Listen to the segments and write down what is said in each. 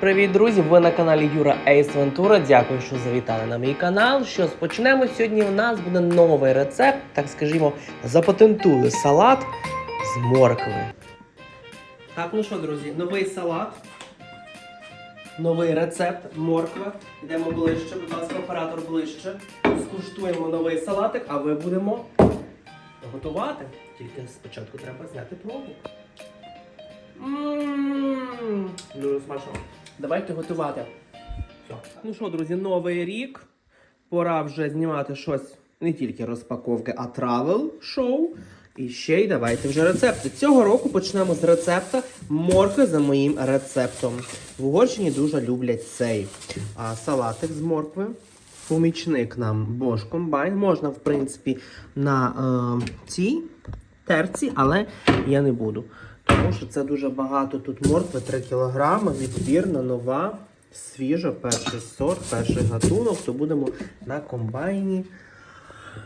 Привіт, друзі! Ви на каналі Юра Ейс Вентура. Дякую, що завітали на мій канал. Що ж, почнемо сьогодні. У нас буде новий рецепт, так скажімо, запатентую салат з моркви. Так, ну що, друзі, новий салат. Новий рецепт морква. Йдемо ближче, будь ласка, оператор ближче. Скуштуємо новий салатик, а ви будемо готувати. Тільки спочатку треба зняти пробу. Ммм, дуже смачно. Давайте готувати. Ну що, друзі, новий рік. Пора вже знімати щось не тільки розпаковки, а травел шоу. І ще й давайте вже рецепти. Цього року почнемо з рецепта моркви за моїм рецептом. В Угорщині дуже люблять цей а, салатик з моркви. Помічник нам Bosch Combine. Можна, в принципі, на е, цій терці, але я не буду. Тому що це дуже багато тут моркви, 3 кг, відбірна, нова, свіжа, перший сорт, перший гатунок, то будемо на комбайні.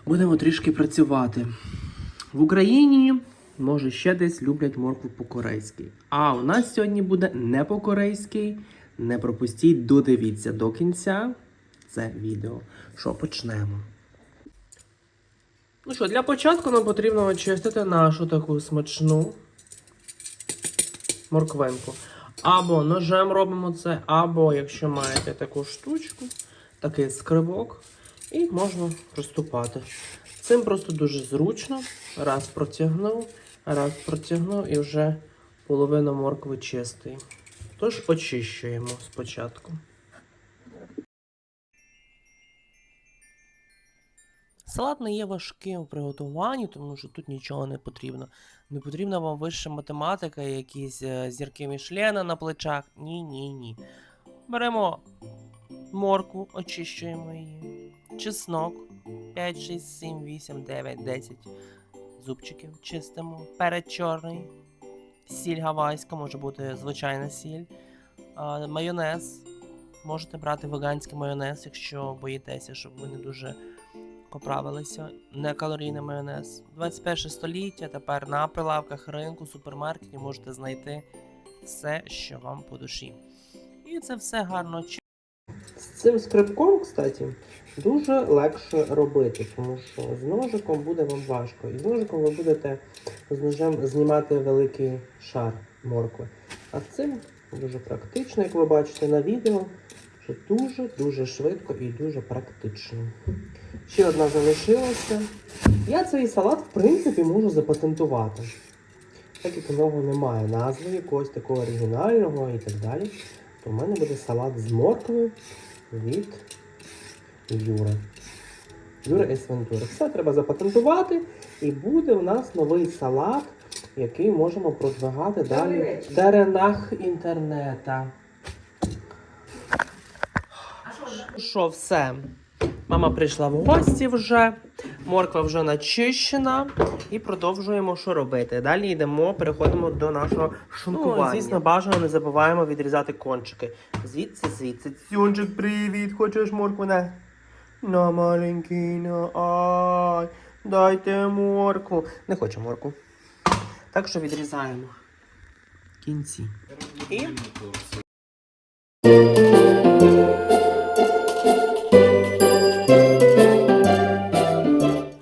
Будемо трішки працювати. В Україні, може, ще десь люблять моркву по-корейськи. А у нас сьогодні буде не по-корейськи. Не пропустіть, додивіться до кінця це відео. Що, почнемо. Ну що, для початку нам потрібно очистити нашу таку смачну морквинку. Або ножем робимо це, або якщо маєте таку штучку, такий скривок, і можна приступати. Цим просто дуже зручно. Раз протягнув, раз протягнув і вже половина моркви чистий. Тож очищуємо спочатку. Салат не є важким в приготуванні, тому що тут нічого не потрібно. Не потрібна вам вища математика, якісь е, зірки Мішлена на плечах. Ні, ні, ні. Беремо моркву, очищуємо її. Чеснок 5, 6, 7, 8, 9, 10 зубчиків чистимо. Перець чорний. Сіль гавайська, може бути звичайна сіль. А, майонез. Можете брати веганський майонез, якщо боїтеся, щоб ви не дуже поправилися. Некалорійний майонез. 21 століття. Тепер на прилавках ринку, супермаркеті можете знайти все, що вам по душі. І це все гарно. З цим скрипком, кстати, дуже легше робити, тому що з ножиком буде вам важко. І з ножиком ви будете з ножем знімати великий шар моркви. А з цим дуже практично, як ви бачите на відео, що дуже-дуже швидко і дуже практично. Ще одна залишилася. Я цей салат, в принципі, можу запатентувати. Так як у нього немає назви якогось такого оригінального і так далі, то в мене буде салат з моркви від Юри. Юра Есвентура. Все треба запатентувати, і буде у нас новий салат, який можемо продвигати далі в теренах інтернета. Що, все? Мама прийшла в гості вже, морква вже начищена, і продовжуємо що робити. Далі йдемо, переходимо до нашого шункування. Ну, звісно, бажано не забуваємо відрізати кончики. Звідси, звідси. Цюнчик, привіт, хочеш моркву? На, на маленький, на ай. Дайте моркву. Не хочу моркву. Так що відрізаємо. Кінці. І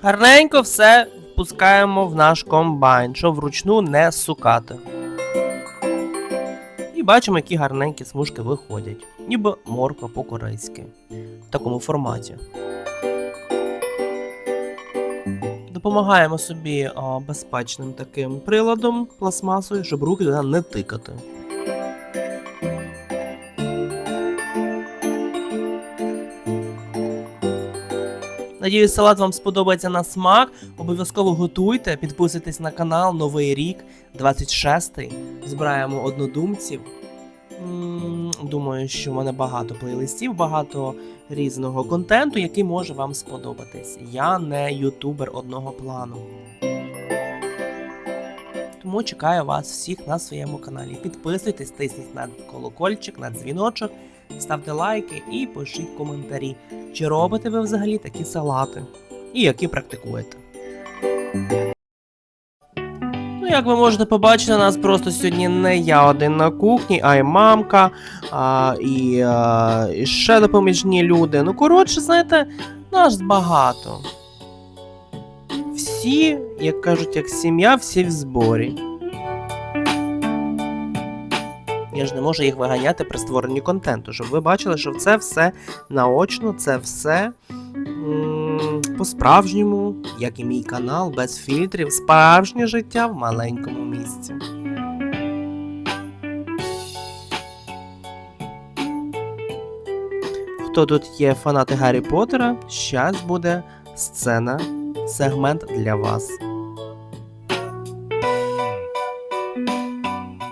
Гарненько все впускаємо в наш комбайн, щоб вручну не сукати. І бачимо, які гарненькі смужки виходять. Ніби морква по-корейськи. В такому форматі. Допомагаємо собі а, безпечним таким приладом пластмасою, щоб руки туди не тикати. Надіюсь, салат вам сподобається на смак. Обов'язково готуйте, підписуйтесь на канал Новий рік, 26-й. Збираємо однодумців. Думаю, що в мене багато плейлистів, багато різного контенту, який може вам сподобатись. Я не ютубер одного плану. Тому чекаю вас всіх на своєму каналі. Підписуйтесь, тисніть на колокольчик, на дзвіночок, ставте лайки і пишіть коментарі, чи робите ви взагалі такі салати, і які практикуєте. Ну як ви можете побачити, у нас просто сьогодні не я один на кухні, а й мамка, а, і, а, і ще допоміжні люди. Ну, коротше, знаєте, нас багато. Всі, як кажуть, як сім'я, всі в зборі. Я ж не можу їх виганяти при створенні контенту, щоб ви бачили, що це все наочно, це все по-справжньому, як і мій канал, без фільтрів, справжнє життя в маленькому місці. Хто тут є фанати Гаррі Поттера, щас буде сцена, сегмент для вас.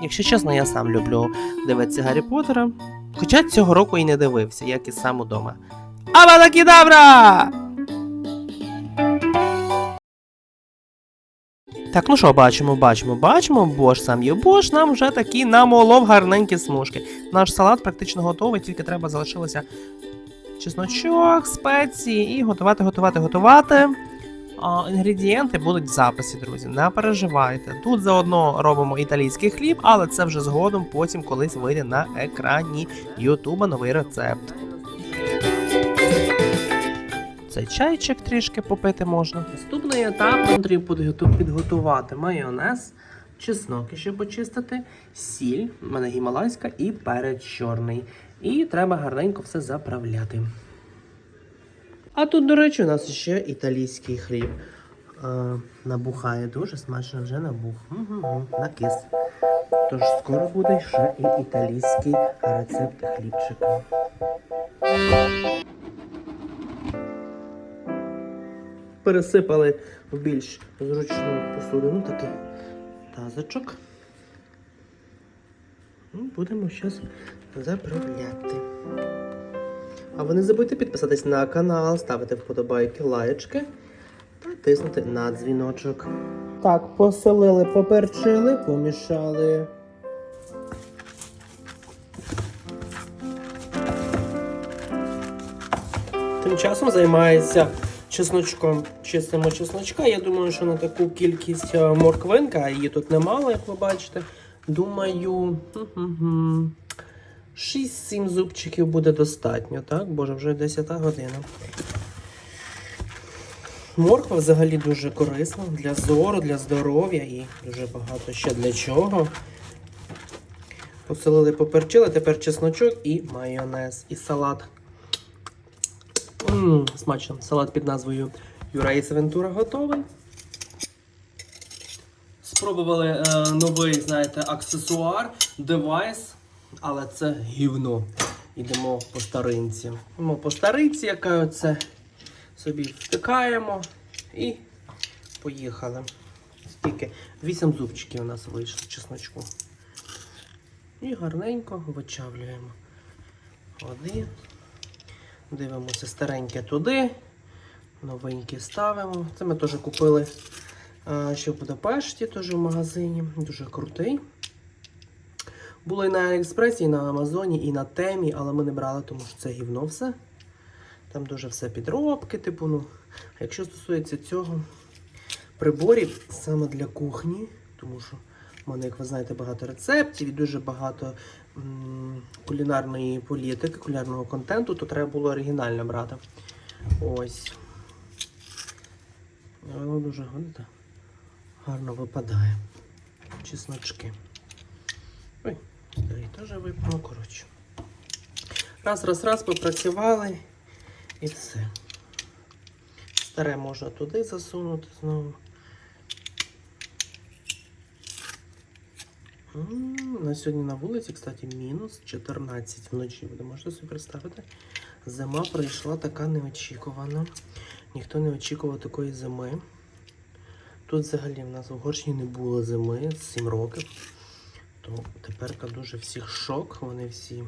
Якщо чесно, я сам люблю дивитися Гаррі Поттера. Хоча цього року і не дивився, як і сам удома. Абадакідабра! Так, ну що, бачимо, бачимо, бачимо, Бош сам є Бош, нам вже такі намолов гарненькі смужки. Наш салат практично готовий, тільки треба залишилося чесночок, спеції і готувати, готувати, готувати. Інгредієнти будуть в записі, друзі. Не переживайте. Тут заодно робимо італійський хліб, але це вже згодом потім колись вийде на екрані Ютуба новий рецепт. Цей чайчик трішки попити можна. Наступний етап потрібно підготувати майонез, чеснок ще почистити, сіль, в мене гімалайська і перець чорний. І треба гарненько все заправляти. А тут, до речі, у нас ще італійський хліб. Е, набухає дуже смачно вже набух. Угу, накис. Тож скоро буде ще і італійський рецепт хлібчика. Пересипали в більш зручну посудину такий тазочок. Будемо зараз заправляти. А ви не забудьте підписатись на канал, ставити вподобайки, лайочки та тиснути на дзвіночок. Так, посолили, поперчили, помішали. Тим часом займається чесночком. Чистимо чесночка. Я думаю, що на таку кількість е, морквинка, а її тут немало, як ви бачите. Думаю, 6-7 зубчиків буде достатньо, так? Боже, вже 10 година. Морква взагалі дуже корисна для зору, для здоров'я і дуже багато ще для чого. Посолили, поперчили, тепер чесночок і майонез, і салат. Ммм, смачно. Салат під назвою Юрейс Вентура готовий. Спробували е, новий, знаєте, аксесуар, девайс, але це гівно. Йдемо по старинці. Йдемо по старинці, яка оце собі втикаємо і поїхали. Скільки? Вісім зубчиків у нас вийшло чесночку. І гарненько вичавлюємо. Один. Дивимося стареньке туди. Новеньке ставимо. Це ми теж купили ще в Будапешті, теж в магазині. Дуже крутий. Було і на Аліекспресі, і на Амазоні, і на темі, але ми не брали, тому що це гівно все. Там дуже все підробки, типу, ну. А якщо стосується цього приборів саме для кухні, тому що в мене, як ви знаєте, багато рецептів і дуже багато кулінарної політики, кулінарного контенту, то треба було оригінально брати. Ось. Воно дуже гарно випадає. Чесночки. Старий теж випало, коротше. Раз, раз, раз, попрацювали і все. Старе можна туди засунути знову. На сьогодні на вулиці, кстати, мінус 14 вночі. Ви можете собі представити? Зима прийшла така неочікувана. Ніхто не очікував такої зими. Тут взагалі в нас в Угорщині не було зими 7 років. То тепер дуже всіх шок. Вони всі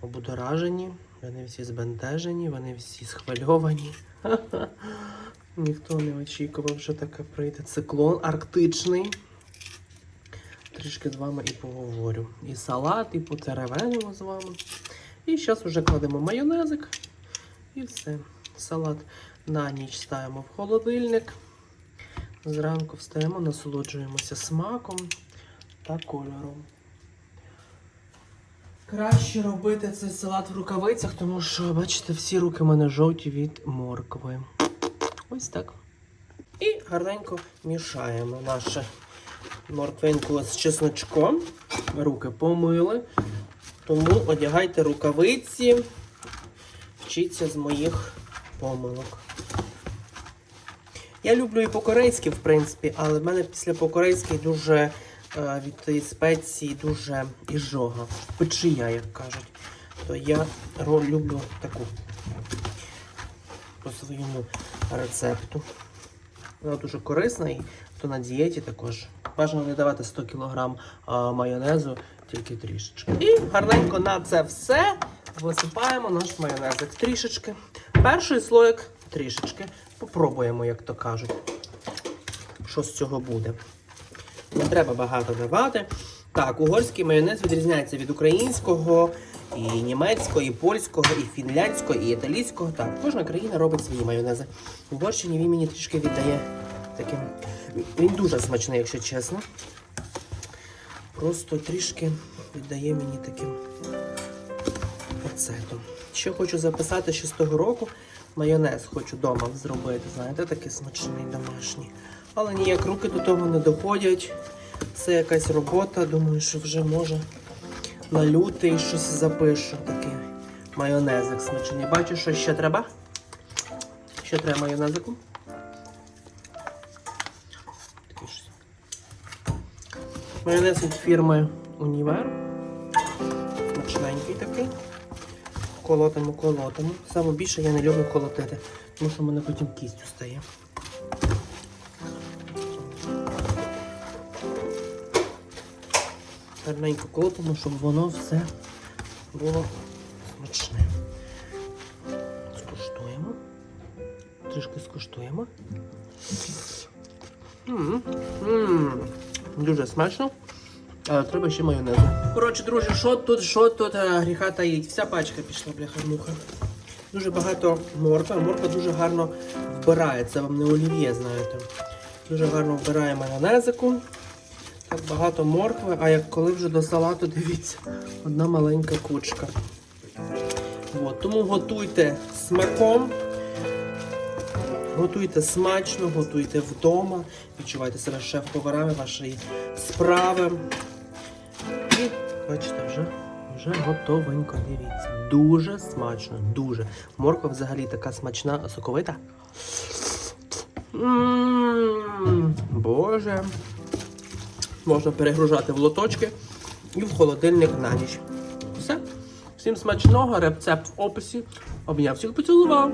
обудоражені, вони всі збентежені, вони всі схвильовані. Ніхто не очікував, що таке прийде циклон арктичний. Трішки з вами і поговорю. І салат, і потеревенимо з вами. І зараз вже кладемо майонезик. І все. Салат на ніч ставимо в холодильник. Зранку встаємо, насолоджуємося смаком та кольором. Краще робити цей салат в рукавицях, тому що, бачите, всі руки в мене жовті від моркви. Ось так. І гарненько мішаємо нашу морквинку з чесночком. Руки помили. Тому одягайте рукавиці, вчіться з моїх помилок. Я люблю і по-корейськи, в принципі, але в мене після по-корейськи дуже від тієї спеції дуже іжога. Печія, як кажуть. То я люблю таку по своєму рецепту. Вона дуже корисна і хто на дієті також. Бажано не давати 100 кг майонезу, тільки трішечки. І гарненько на це все висипаємо наш майонезик трішечки. Перший слоїк трішечки. Попробуємо, як то кажуть, що з цього буде. Не треба багато давати. Так, угорський майонез відрізняється від українського, і німецького, і польського, і фінляндського, і італійського. Так, кожна країна робить свої майонези. В Угорщині він мені трішки віддає таким. Він дуже смачний, якщо чесно. Просто трішки віддає мені таким оцетом. Ще хочу записати, що з того року майонез хочу вдома зробити. Знаєте, такий смачний домашній. Але ніяк руки до того не доходять. Це якась робота. Думаю, що вже може на лютий щось запишу. Такий майонезик смачний. Бачу, що ще треба. Ще треба майонезику. Такий. Майонез від фірми Універ. Смачненький такий. Колотимо, колотимо. Саме більше я не люблю колотити, тому що в мене потім кістю стає. Гарненько колотимо, щоб воно все було смачне. Скуштуємо. Трішки скуштуємо. М, м, Дуже смачно. Але треба ще майонезу. Коротше, друзі, що тут, що тут гріха таїть? Вся пачка пішла, бляха-муха. Дуже багато морква. Морква дуже гарно вбирає. Це вам не олів'є, знаєте. Дуже гарно вбирає майонезику. Так багато моркви, а як коли вже до салату, дивіться, одна маленька кучка. От, тому готуйте смаком. Готуйте смачно, готуйте вдома, відчувайте себе шеф-поварами вашої справи. І бачите, вже, вже готовенько. Дивіться. Дуже смачно, дуже. Морква взагалі така смачна, соковита. М, Боже. Можна перегружати в лоточки і в холодильник на ніч. Все. Всім смачного, рецепт в описі. Обняв всіх поцілував.